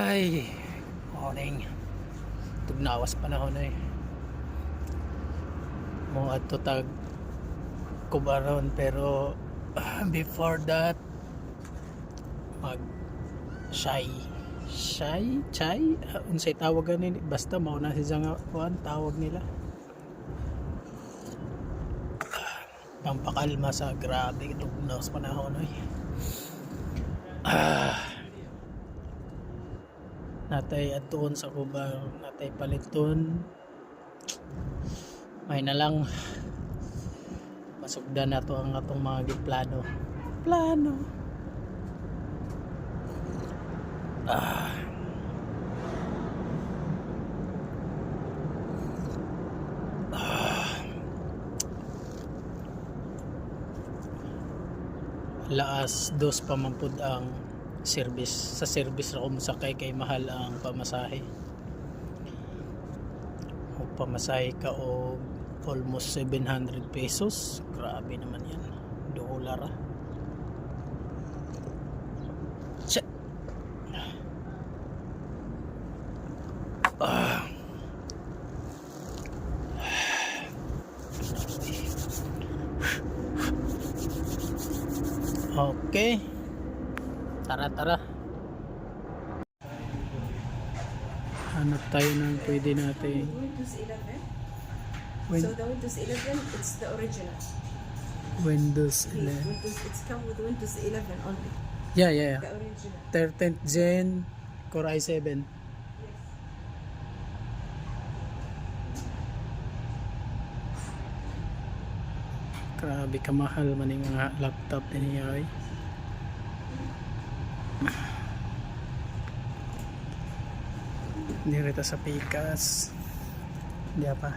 Ay, morning. Tugnawas panahon eh. Mo adto tag kubaron pero ah, before that mag shy shy chai Ah, unsay tawag ganin basta mao na si nga kuan tawag nila Ah, pampakalma sa grabe tugnawas panahon eh. Ah, natay atuon sa kubang natay paliton. May na lang masugdan na to ang atong mga giplano. Plano. Ah. Laas dos pa man pud ang service sa service ra sakay kay mahal ang pamasahe. O pamasahe ka o almost 700 pesos grabe naman yan. Dollar ah. Ah. Okay. Tara, tara. Hanap tayo ng pwede natin. Windows 11. Win- So the Windows 11, it's the original. Windows The 11. Windows, it's come with Windows 11 only. Yeah, yeah, yeah. The original. 13th Gen Core i7. Grabe kamahal man yung mga laptop din niya ay. Rito sa Pikas. Hindi pa.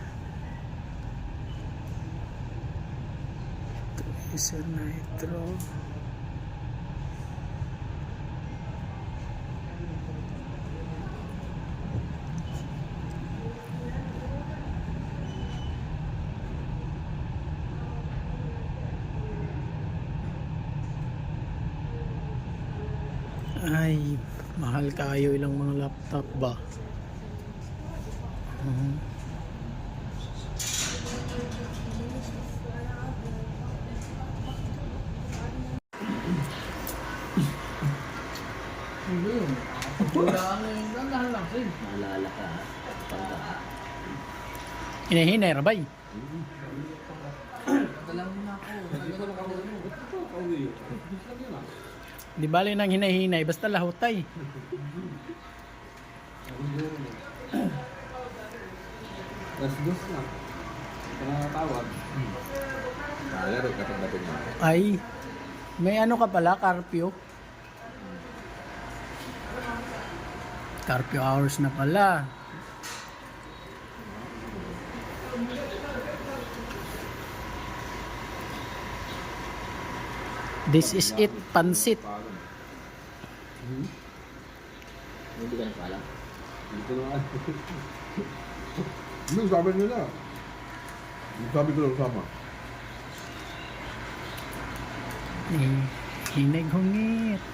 Acer Nitro. Ay, mahal kayo ilang mga laptop ba? Mhm. Naalala ka, tanda. Hinahinay rabay. Di bali nang hinahinay, basta lahutay. Tapos dos na. Ito na tawag. Kaya rin katanggapin mo. Ay, may ano ka pala, Carpio? Carpio hours na pala. This is it, pansit. Hindi ka nakala? Dito na. Yung sabi nila. Yung sabi ko lang sama. Eh, hinig hungit.